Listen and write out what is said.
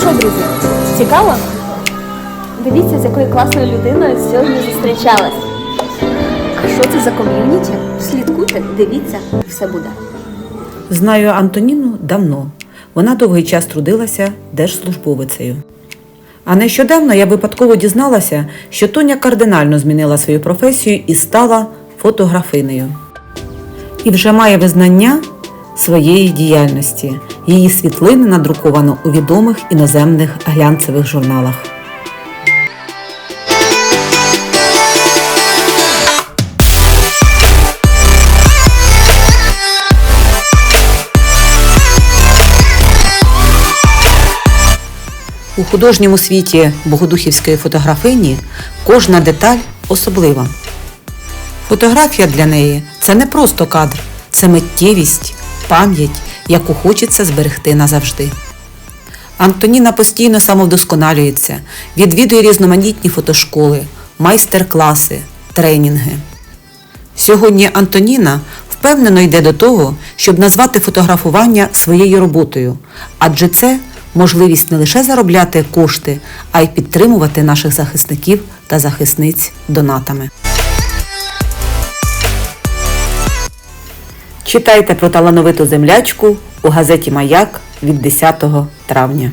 що, друзі, цікаво? Дивіться, з якою класною людиною сьогодні зустрічалась. А що це за ком'юніті? Слідкуйте, дивіться, все буде. Знаю Антоніну давно. Вона довгий час трудилася держслужбовицею. А нещодавно я випадково дізналася, що Тоня кардинально змінила свою професію і стала фотографинею. І вже має визнання своєї діяльності. Її світлини надруковано у відомих іноземних глянцевих журналах. У художньому світі богодухівської фотографині кожна деталь особлива. Фотографія для неї це не просто кадр, це миттєвість, пам'ять, яку хочеться зберегти назавжди. Антоніна постійно самовдосконалюється, відвідує різноманітні фотошколи, майстер-класи, тренінги. Сьогодні Антоніна впевнено йде до того, щоб назвати фотографування своєю роботою, адже це можливість не лише заробляти кошти, а й підтримувати наших захисників та захисниць донатами. Читайте про талановиту землячку у газеті Маяк від 10 травня.